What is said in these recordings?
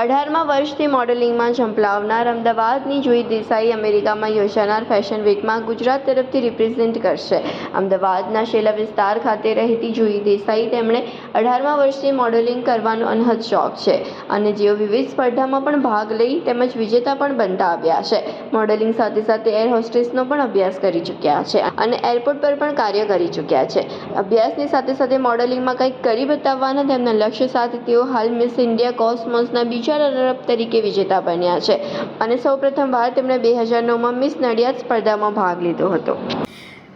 અઢારમા વર્ષથી મોડેલિંગમાં ઝંપલાવનાર અમદાવાદની જુઈ દેસાઈ અમેરિકામાં યોજાનાર ફેશન વીકમાં ગુજરાત તરફથી રિપ્રેઝેન્ટ કરશે. અમદાવાદના શેલા વિસ્તાર ખાતે રહેતી જુઈ દેસાઈ તેમણે અઢારમા વર્ષથી મોડેલિંગ કરવાનો અનહદ શોખ છે અને જેઓ વિવિધ સ્પર્ધામાં પણ ભાગ લઈ તેમજ વિજેતા પણ બનતા આવ્યા છે. મોડેલિંગ સાથે સાથે એર હોસ્ટેસનો પણ અભ્યાસ કરી ચૂક્યા છે અને એરપોર્ટ પર પણ કાર્ય કરી ચૂક્યા છે. અભ્યાસની સાથે સાથે મોડેલિંગમાં કંઈક કરી બતાવવાના તેમના લક્ષ્ય સાથે તેઓ હાલ મિસ ઇન્ડિયા કોસ્મોસના બીજા રનરઅપ તરીકે વિજેતા બન્યા છે. અને સૌપ્રથમ વાર તેમણે બે હજાર નવમાં મિસ નડિયાદ સ્પર્ધામાં ભાગ લીધો હતો.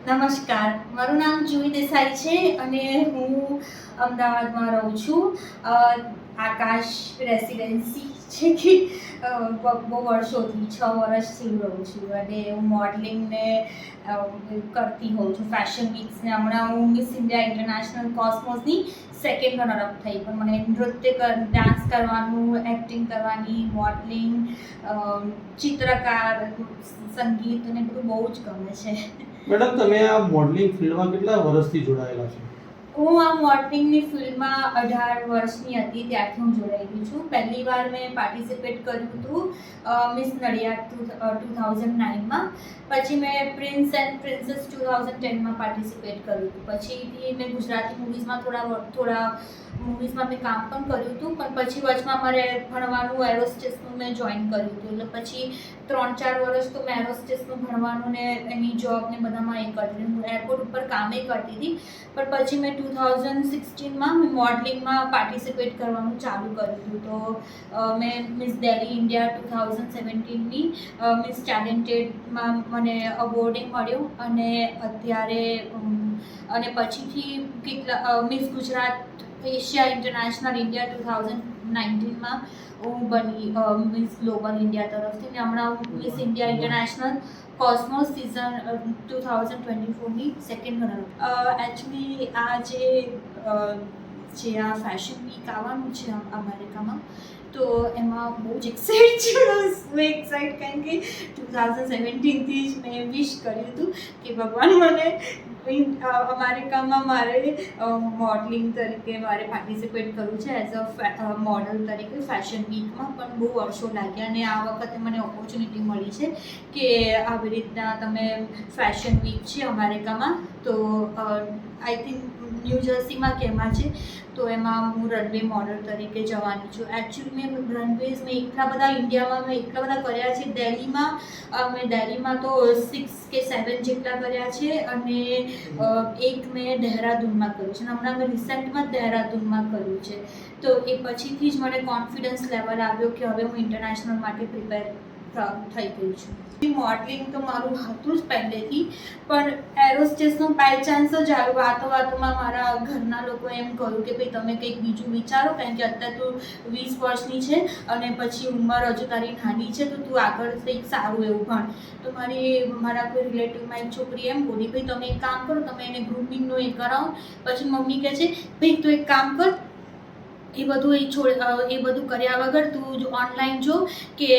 નમસ્કાર. મારું નામ જુહી દેસાઈ છે અને હું અમદાવાદમાં રહું છું. આકાશ રેસિડેન્સી છે કે બહુ વર્ષોથી છ વર્ષથી રહું છું અને હું મોડલિંગને કરતી હોઉં છું. ફેશન વીક્સને. હમણાં હું મિસ ઇન્ડિયા ઇન્ટરનેશનલ કોસ્મોસની સેકન્ડ રનરઅપ થઈ. પણ મને નૃત્ય કર ડાન્સ કરવાનું એક્ટિંગ કરવાની મોડલિંગ ચિત્રકાર, સંગીત અને બધું બહુ જ ગમે છે. મેડમ, તમે આ મોડલિંગ ફિલ્ડમાં કેટલા વર્ષથી જોડાયેલા છો? હું આ મોડલિંગની ફિલ્ડમાં અઢાર વર્ષની હતી, ત્યારથી હું જોડાયેલી છું. પહેલી વાર મેં પાર્ટિસિપેટ કર્યું હતું મિસ નડિયાદ ટુ થાઉઝન્ડ નાઇનમાં પછી મેં prince and princess two thousand ટેનમાં participate કર્યું હતું. પછીથી મેં ગુજરાતી મૂવીઝમાં થોડા થોડા મૂવીઝમાં મેં કામ પણ કર્યું હતું, પણ પછી વચમાં મારે ભણવાનું એરોસ્ટેસનું મેં જોઈન કર્યું હતું. એટલે પછી ત્રણ ચાર વર્ષ તો મેં એરોસ્ટેસનું ભણવાનું ને એની જોબ ને બધામાં એ કરતી હું એરપોર્ટ ઉપર કામે કરતી હતી. પણ પછી મેં ટુ થાઉઝન્ડ સિક્સટીનમાં મેં મોડલિંગમાં પાર્ટિસિપેટ કરવાનું ચાલુ કર્યું હતું. તો મેં miss Delhi India two thousand સેવન્ટીનની miss ટેલેન્ટેડમાં મને અવોર્ડિંગ મળ્યો. અને અત્યારે અને પછીથી કેટલા miss Gujarat Asia international India two thousand નાઇન્ટીનમાં હું બની મિસ ગ્લોબલ ઇન્ડિયા તરફથી ને હમણાં હું miss India international cosmos season two thousand twenty ફોરની second runner actually આ જે જે આ ફેશન વીક આવવાનું છે અમેરિકામાં, તો એમાં બહુ જ એક્સાઇટ છું. મેં એક્સાઇટ કારણ કે ટુ થાઉઝન્ડ સેવન્ટીનથી જ મેં વિશ કર્યું હતું કે ભગવાન મને અમેરિકામાં મારે મોડલિંગ તરીકે મારે પાર્ટિસિપેટ કરવું છે એઝ અ મોડલ તરીકે ફેશન વીકમાં પણ બહુ વર્ષો લાગ્યા અને આ વખતે મને ઓપોર્ચ્યુનિટી મળી છે કે આવી રીતના તમે ફેશન વીક છે અમેરિકામાં તો આઈ થિંક ન્યૂ જર્સીમાં કેમાં છે, તો એમાં હું રનવે મોડલ તરીકે જવાની છું. એકચ્યુઅલી મેં રનવેઝ મેં એટલા બધા ઇન્ડિયામાં મેં એટલા બધા કર્યા છે. દિલ્હીમાં મેં દિલ્હીમાં તો સિક્સ કે સેવન જેટલા કર્યા છે અને એક મેં દહેરાદૂનમાં કર્યું છે. અને હમણાં મેં રિસેન્ટમાં દહેરાદૂનમાં કર્યું છે. તો એ પછીથી જ મને કોન્ફિડન્સ લેવલ આવ્યો કે હવે હું ઇન્ટરનેશનલ માટે પ્રિપેર થઈ ગઈ છું. મોડલિંગ તો મારું હતું જ પહેલેથી, પણ એરોસ્ટેસનો બાય ચાન્સ જ આવ્યો વાતો વાતોમાં મારા ઘરના લોકો એમ કહ્યું કે ભાઈ, તમે કંઈક બીજું વિચારો, કારણ કે અત્યારે તું વીસ વર્ષની છે અને પછી ઉંમર હજુ તારી નાની છે, તો તું આગળ કંઈક સારું એવું ભણ. તો મારી, મારા કોઈ રિલેટિવમાં એક છોકરી એમ બોલી, ભાઈ, તમે એક કામ કરો, તમે એને ગ્રુમિંગનું એ કરાવો. પછી મમ્મી કહે છે, ભાઈ, તું એક કામ કર એ બધું એ છોડ એ બધું કર્યા વગર તું જો ઓનલાઈન જો કે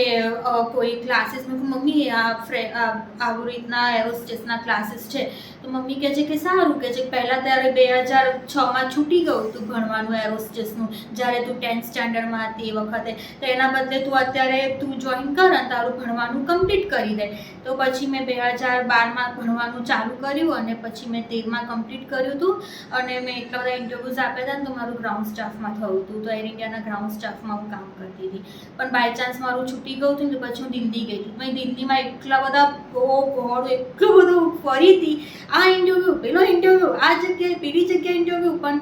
કોઈ ક્લાસીસ મેં મમ્મી, આ ફ્રે આવી રીતના એરોસ્ટેસના ક્લાસીસ છે. તો મમ્મી કહે છે કે સારું, કહે છે પહેલાં ત્યારે બે હજાર છમાં છૂટી ગયું તું ભણવાનું એરોસ્ટેસનું જ્યારે તું ટેન્થ સ્ટાન્ડર્ડમાં હતી એ વખતે. તો એના બદલે તું અત્યારે તું જોઈન કર અને તારું ભણવાનું કમ્પ્લીટ કરી દે. તો પછી મેં બે હજાર બારમાં ભણવાનું ચાલુ કર્યું અને પછી મેં તેરમાં કમ્પ્લીટ કર્યું હતું અને મેં એટલા બધા ઇન્ટરવ્યૂઝ આપ્યા હતા ને તો મારું ગ્રાઉન્ડ સ્ટાફમાં થયું. હતું તો એર ઇન્ડિયાના ગ્રાઉન્ડ સ્ટાફમાં હું કામ કરતી હતી. પણ બાય ચાન્સ મારું છૂટી ગયું હતું ને પછી હું દિલ્હી ગઈ હતી. મેં દિલ્હીમાં એટલા બધા બહુ ગોળ એટલું બધું ફરી હતી આ ઇન્ટરવ્યૂ પેલો ઇન્ટરવ્યૂ આ જગ્યાએ, પેલી જગ્યાએ ઇન્ટરવ્યૂ પણ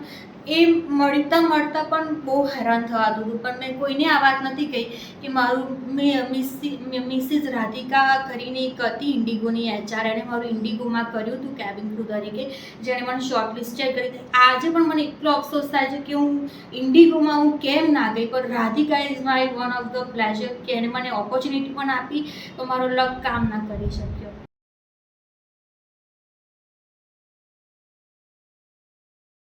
એ મળતા મળતા પણ બહુ હેરાન થવાતું હતું પણ મેં કોઈને આ વાત નથી કહી કે મારું મેં મિસિસ રાધિકા કરીને એક હતી ઇન્ડિગોની એચઆર. એણે મારું ઇન્ડિગોમાં કર્યું હતું કેબિન ક્રૂ તરીકે, જેણે મને શોર્ટ લિસ્ટ કરી. હતી આજે પણ મને એટલો અફસોસ થાય છે કે હું ઇન્ડિગોમાં હું કેમ ના ગઈ. પણ Radhika is my one of the pleasure કે એણે મને ઓપોર્ચ્યુનિટી પણ આપી તો મારો લક કામ ના કરી શકે